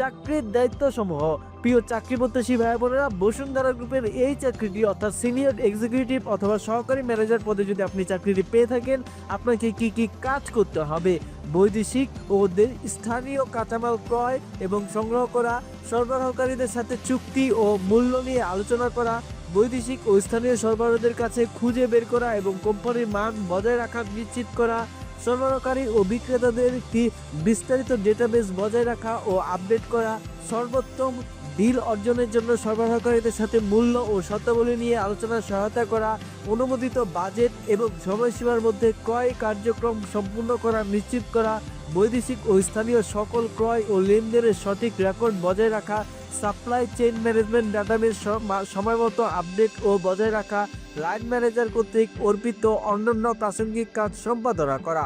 চাকরির দায়িত্ব সমূহ প্রিয় চাকরি প্রত্যাশী ভাই বোনেরা বসুন্ধরা গ্রুপের এই চাকরিটি, অর্থাৎ সিনিয়র এক্সিকিউটিভ অথবা সহকারী ম্যানেজার পদে যদি আপনি চাকরিটি পেয়ে থাকেন, আপনাকে কি কি কাজ করতে হবে? বৈদেশিক ও স্থানীয় কাঁচামাল ক্রয় এবং সংগ্রহ করা, সরবরাহকারীদের সাথে চুক্তি ও মূল্য নিয়ে আলোচনা করা, বৈদেশিক ও স্থানীয় সরবরাহদের কাছে খুঁজে বের করা এবং কোম্পানির মান বজায় রাখা নিশ্চিত করা সরবরাহকারী ও বিক্রেতাদের একটি বিস্তারিত ডেটাবেস বজায় রাখা ও আপডেট করা, সর্বোত্তম ডিল অর্জনের জন্য সরবরাহকারীদের সাথে মূল্য ও শর্তাবলী নিয়ে আলোচনার সহায়তা করা, অনুমোদিত বাজেট এবং সময়সীমার মধ্যে ক্রয় কার্যক্রম সম্পূর্ণ করা নিশ্চিত করা, বৈদেশিক ও স্থানীয় সকল ক্রয় ও লেনদেনের সঠিক রেকর্ড বজায় রাখা সাপ্লাই চেইন ম্যানেজমেন্ট ডাটাবেস সময়মতো আপডেট ও বজায় রাখা লাইন ম্যানেজার কর্তৃক অর্পিত অন্যান্য প্রাসঙ্গিক কাজ সম্পাদনা করা।